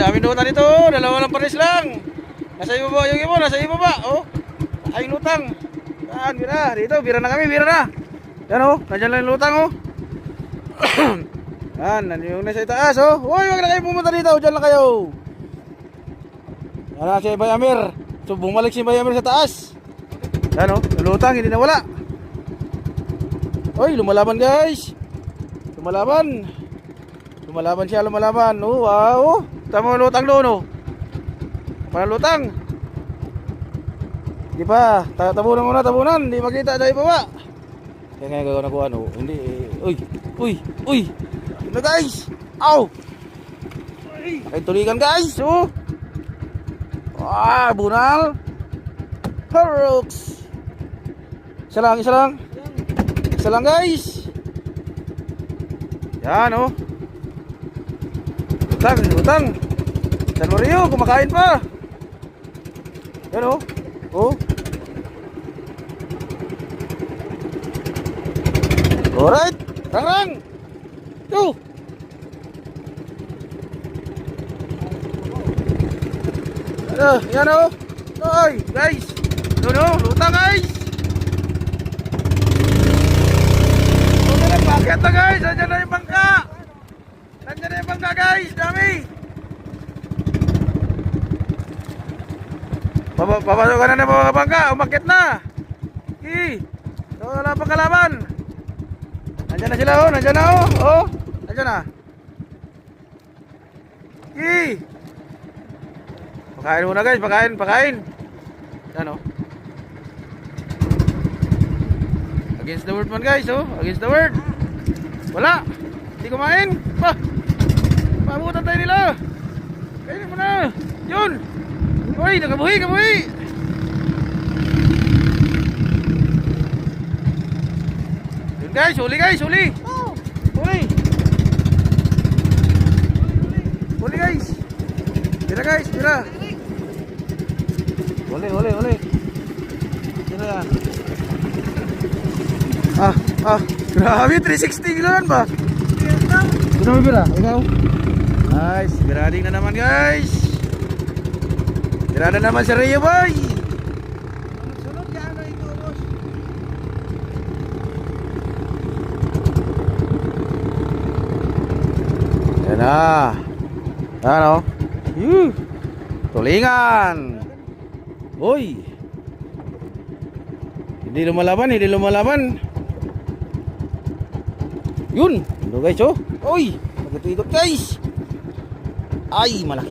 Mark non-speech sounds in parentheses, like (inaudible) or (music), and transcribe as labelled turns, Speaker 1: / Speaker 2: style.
Speaker 1: Dami nutan dito, dalawa lang pares lang. Nasa iyo ba yung ibo? Nasa iyo ba? Oh. Ay lutang. Yan, bira. Dito, bira na kami, bira na. Yan oh, nandiyan lang yung lutang oh. (clears throat) Yan, nandiyan yung nasa itaas oh. Hoy, wag na kayo pumunta dito, diyan lang kayo. Na si Bay Amir. So bumalik si Bay Amir sa taas. Yan oh, lutang hindi nawala. Hoy, lumalaban guys. Lumalaban. Lumalaban siya, lumalaban. Oh, wow. Tama lutang doon, oh. Parang lutang. Di pa, ta- tabunan muna, tabunan. Hindi makita dahil baba. Kaya ngayon gagawin ako ano, hindi, eh, uy, uy, uy. Yun na guys. Ow. Ay, tuligan guys, oh. Ah, bunal. Horrocks. Isa lang, isa lang. Isa lang guys. Yan oh. Utang, utang. San Mario, kumakain pa. Yan oh. Oh. Alright. Rang rang. Go. Ano, yan oh. Oy, guys. Yun oh, lutang guys. Huwag na paket na guys. Nandiyan na yung. Bangka guys. Dami. Papa- Papasok ka na ng mga bangka. Umakit na. Hi. So, wala pang kalaban. Nandiyan na sila oh. Nandiyan na oh. Oh. Nandiyan na. Hi. Pakain muna guys. Pakain. Pakain. Yan oh. Against the word man guys oh. Against the word. Wala. Hindi kumain. Pa. Kainin mo na. Yun. Uy, nakabuhi, kabuhi. Yun guys, huli guys, huli. Huli. Huli guys. Tira guys, tira. Huli, huli, huli. Tira yan. Ah, ah. Grabe, 360 kiloan ba? Sino may bira? Ikaw? Nice, birading na naman guys. Birada naman si Rio boy.
Speaker 2: Sunod ka ano ito?
Speaker 1: Yan na. Ano? Yuh. Tulingan. Uy. Hindi lumalaban, hindi lumalaban. Yun. Ano guys, oh. Uy. Pagkatigot guys. Ay, malaki.